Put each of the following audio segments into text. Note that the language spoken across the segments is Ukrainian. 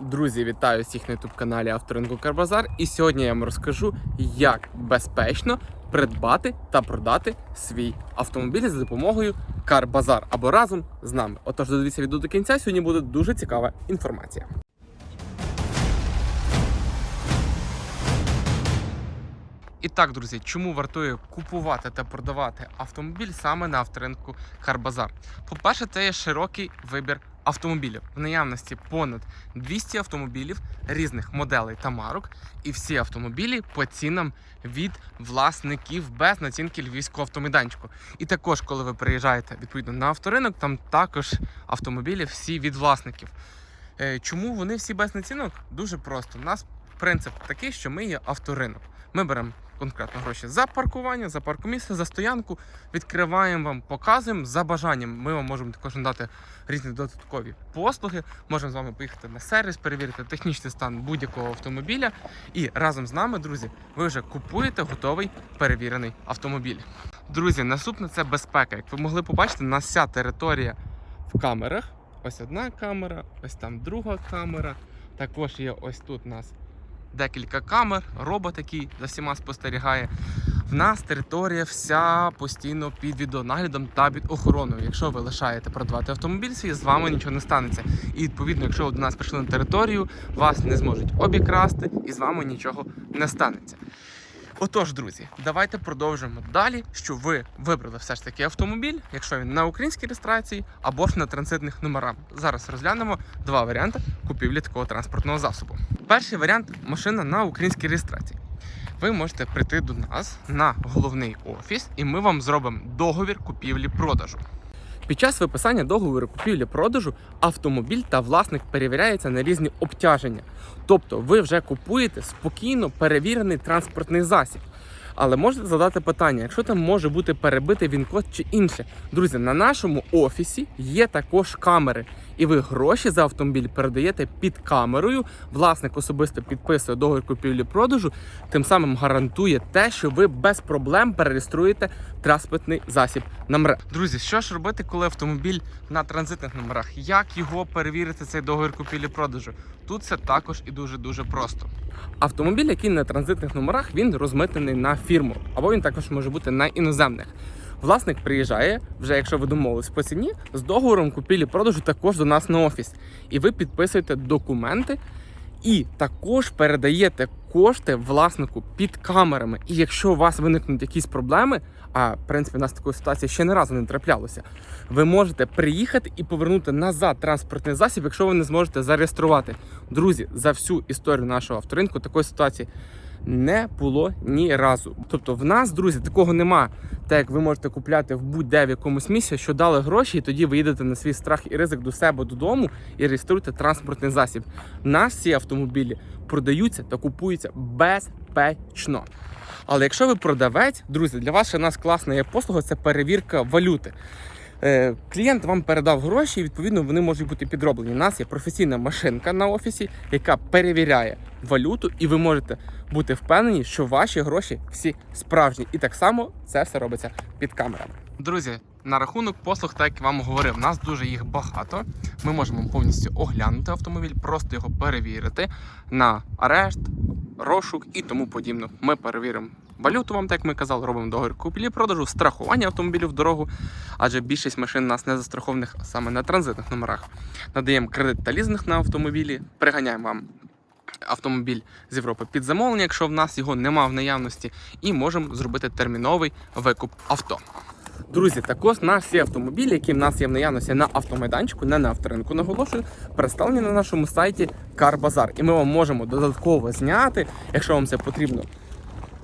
Друзі, вітаю всіх на youtube каналі Авторинку Карбазар. І сьогодні я вам розкажу, як безпечно придбати та продати свій автомобіль за допомогою Карбазар або разом з нами. Отож, додивіться відео до кінця. Сьогодні буде дуже цікава інформація. І так, друзі, чому вартує купувати та продавати автомобіль саме на авторинку Карбазар? По-перше, це є широкий вибір автомобілів. В наявності понад 200 автомобілів різних моделей та марок, і всі автомобілі по цінам від власників без націнки львівського автомайданчику. І також, коли ви приїжджаєте відповідно на авторинок, там також автомобілі всі від власників. Е, Чому вони всі без націнок? Дуже просто. У нас принцип такий, що ми є авторинок. Ми беремо конкретно гроші за паркування, за паркомісце, за стоянку, відкриваємо вам, показуємо за бажанням. Ми вам можемо також надати різні додаткові послуги. Можемо з вами поїхати на сервіс, перевірити технічний стан будь-якого автомобіля. І разом з нами, друзі, ви вже купуєте готовий перевірений автомобіль. Друзі, наступне це безпека. Як ви могли побачити, у нас вся територія в камерах. Ось одна камера, ось там друга камера. Також є ось тут у нас декілька камер, робот, який за всіма спостерігає. В нас територія вся постійно під відеонаглядом та під охороною. Якщо ви лишаєте продавати автомобіль свій, з вами нічого не станеться. І відповідно, якщо ви до нас прийшли на територію, вас не зможуть обікрасти і з вами нічого не станеться. Отож, друзі, давайте продовжимо далі, що ви вибрали все ж таки автомобіль, якщо він на українській реєстрації або ж на транзитних номерах. Зараз розглянемо два варіанти купівлі такого транспортного засобу. Перший варіант машина на українській реєстрації. Ви можете прийти до нас на головний офіс, і ми вам зробимо договір купівлі-продажу. Під час виписання договору купівлі-продажу автомобіль та власник перевіряється на різні обтяження. Тобто ви вже купуєте спокійно перевірений транспортний засіб. Але можете задати питання, якщо там може бути перебитий він-код чи інше. Друзі, на нашому офісі є також камери, і ви гроші за автомобіль передаєте під камерою. Власник особисто підписує договір купівлі-продажу, тим самим гарантує те, що ви без проблем перереєструєте транспортний засіб на МРЕ. Друзі, що ж робити, коли автомобіль на транзитних номерах? Як його перевірити цей договір купівлі-продажу? Тут це також і дуже дуже просто. Автомобіль, який на транзитних номерах, він розмитнений на фірму, або він також може бути на іноземних. Власник приїжджає, вже якщо ви домовились по ціні, з договором купівлі-продажу також до нас на офіс. І ви підписуєте документи і також передаєте кошти власнику під камерами. І якщо у вас виникнуть якісь проблеми, а в принципі у нас такої ситуації ще не разу не траплялося, ви можете приїхати і повернути назад транспортний засіб, якщо ви не зможете зареєструвати. Друзі, за всю історію нашого авторинку такої ситуації не було ні разу. Тобто, в нас, друзі, такого нема. Так як ви можете купляти в будь-де в якомусь місці, що дали гроші, і тоді ви їдете на свій страх і ризик до себе додому і реєструєте транспортний засіб. В нас ці автомобілі продаються та купуються безпечно. Але якщо ви продавець, друзі, для вас ще у нас класна є послуга це перевірка валюти. Е, Клієнт вам передав гроші, і відповідно вони можуть бути підроблені. У нас є професійна машинка на офісі, яка перевіряє валюту, і ви можете бути впевнені, що ваші гроші всі справжні. І так само це все робиться під камерами. Друзі, на рахунок послуг, так як вам говорив, нас дуже їх багато. Ми можемо повністю оглянути автомобіль, просто його перевірити на арешт, розшук і тому подібне. Ми перевіримо валюту, вам так як ми казали, робимо договір купівлі продажу, страхування автомобілів в дорогу, адже більшість машин у нас не застрахованих саме на транзитних номерах. Надаємо кредит та лізинг на автомобілі, приганяємо вам автомобіль з Європи під замовлення, якщо в нас його немає в наявності, і можемо зробити терміновий викуп авто. Друзі, також на всі автомобілі, які в нас є в наявності на автомайданчику, не на авторинку, наголошую, представлені на нашому сайті CarBazaar. І ми вам можемо додатково зняти, якщо вам це потрібно.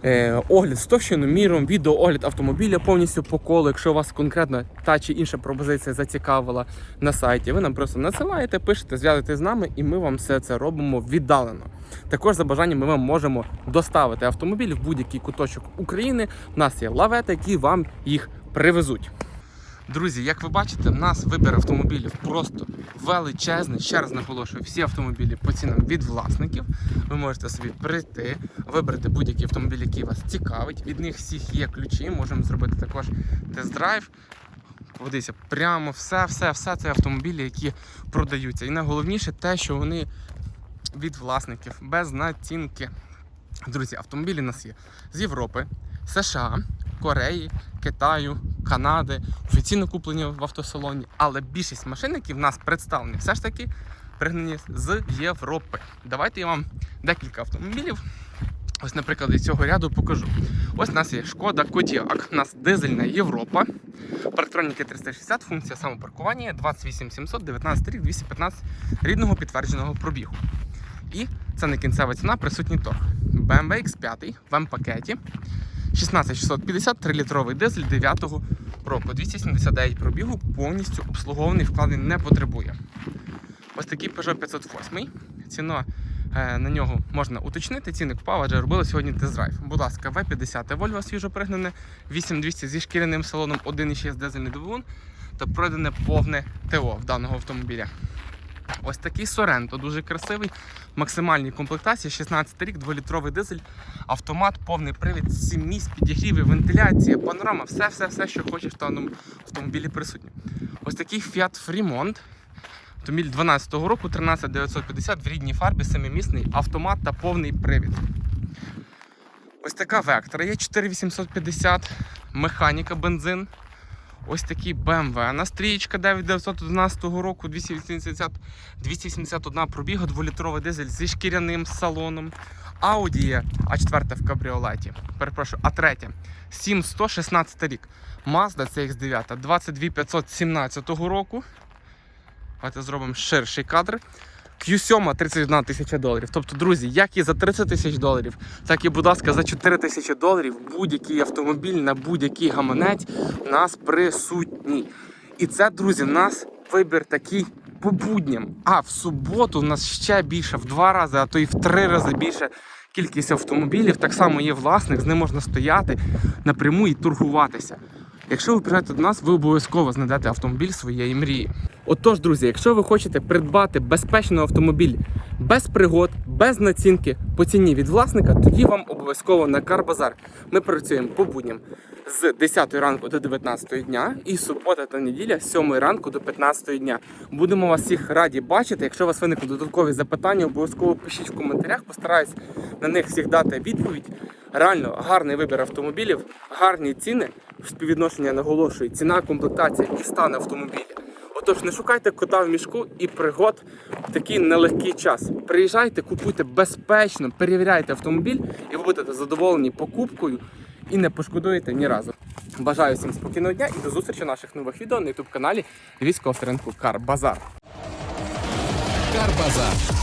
Е, огляд з товщиноміром, відеоогляд автомобіля повністю по колу. Якщо вас конкретно та чи інша пропозиція зацікавила на сайті, ви нам просто насилаєте, пишете, зв'язуєтесь з нами, і ми вам все це робимо віддалено. Також за бажанням ми вам можемо доставити автомобіль в будь-який куточок України. У нас є лавети, які вам їх привезуть. Друзі, як ви бачите, в нас вибір автомобілів просто величезний. Ще раз наголошую, всі автомобілі по цінам від власників. Ви можете собі прийти, вибрати будь-який автомобіль, який вас цікавить. Від них всіх є ключі. Можемо зробити також тест-драйв. Подивіться, прямо все, все, все це автомобілі, які продаються. І найголовніше те, що вони від власників, без націнки. Друзі, автомобілі у нас є з Європи, США, Кореї, Китаю, Канади, офіційно куплені в автосалоні, але більшість машин, які в нас представлені, все ж таки пригнані з Європи. Давайте я вам декілька автомобілів. Ось, наприклад, із цього ряду покажу. Ось у нас є Шкода Кодіак, у нас дизельна Європа, парктроніки 360, функція самопаркування, 28700, 19 рік, 215 рідного підтвердженого пробігу. І це не кінцева ціна, присутній торг. BMW X5 в М-пакеті, 16650, 3-літровий дизель 9-го року, 279 пробігу, повністю обслугований, вкладень не потребує. Ось такий Peugeot 508. Ціна е, на нього можна уточнити. Ціни впав, адже робили сьогодні тест-драйв. Будь ласка, V50 Volvo свіжо пригнане, 8200 зі шкіряним салоном, 1,6 дизельний двигун та пройдене повне ТО в даного автомобіля. Ось такий Sorento, дуже красивий, максимальній комплектації, 16 рік, 2-літровий дизель, автомат, повний привід, 7 місць, підігріви, вентиляція, панорама, все, все, все, що хочеш в даному автомобілі присутнє. Ось такий Fiat Fremont, Автомобіль 12 року, 13950 в рідній фарбі, семимісний автомат та повний привід. Ось така Vectra є 4850, механіка, бензин. Ось такий BMW. На стрічка 9911 року, 280, 271 пробіга, 2-літровий дизель зі шкіряним салоном. Audi є А4 в кабріолеті. Перепрошую, А3. 7116 рік. Mazda CX9 22517 року. Давайте зробимо ширший кадр. Q7 31 тисяча доларів. Тобто, друзі, як і за 30 тисяч доларів, так і, будь ласка, за 4 тисячі доларів будь-який автомобіль на будь-який гаманець у нас присутній. І це, друзі, в нас вибір такий по будням. А в суботу у нас ще більше, в два рази, а то і в три рази більше кількість автомобілів. Так само є власник, з ним можна стояти напряму і торгуватися. Якщо ви приїжджаєте до нас, ви обов'язково знайдете автомобіль своєї мрії. Отож, друзі, якщо ви хочете придбати безпечний автомобіль без пригод, без націнки по ціні від власника, тоді вам обов'язково на Карбазар. Ми працюємо по будням з 10 ранку до 19 дня і субота та неділя з 7 ранку до 15 дня. Будемо вас всіх раді бачити. Якщо у вас виникнуть додаткові запитання, обов'язково пишіть в коментарях, постараюсь на них всіх дати відповідь. Реально гарний вибір автомобілів, гарні ціни, співвідношення наголошую, ціна, комплектація і стан автомобіля. Отож, не шукайте кота в мішку і пригод в такий нелегкий час. Приїжджайте, купуйте безпечно, перевіряйте автомобіль, і ви будете задоволені покупкою і не пошкодуєте ні разу. Бажаю всім спокійного дня і до зустрічі наших нових відео на youtube каналі Львівського авторинку Кар Карбазар.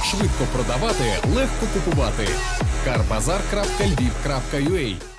Швидко продавати, легко купувати. Карбазар.львів.ua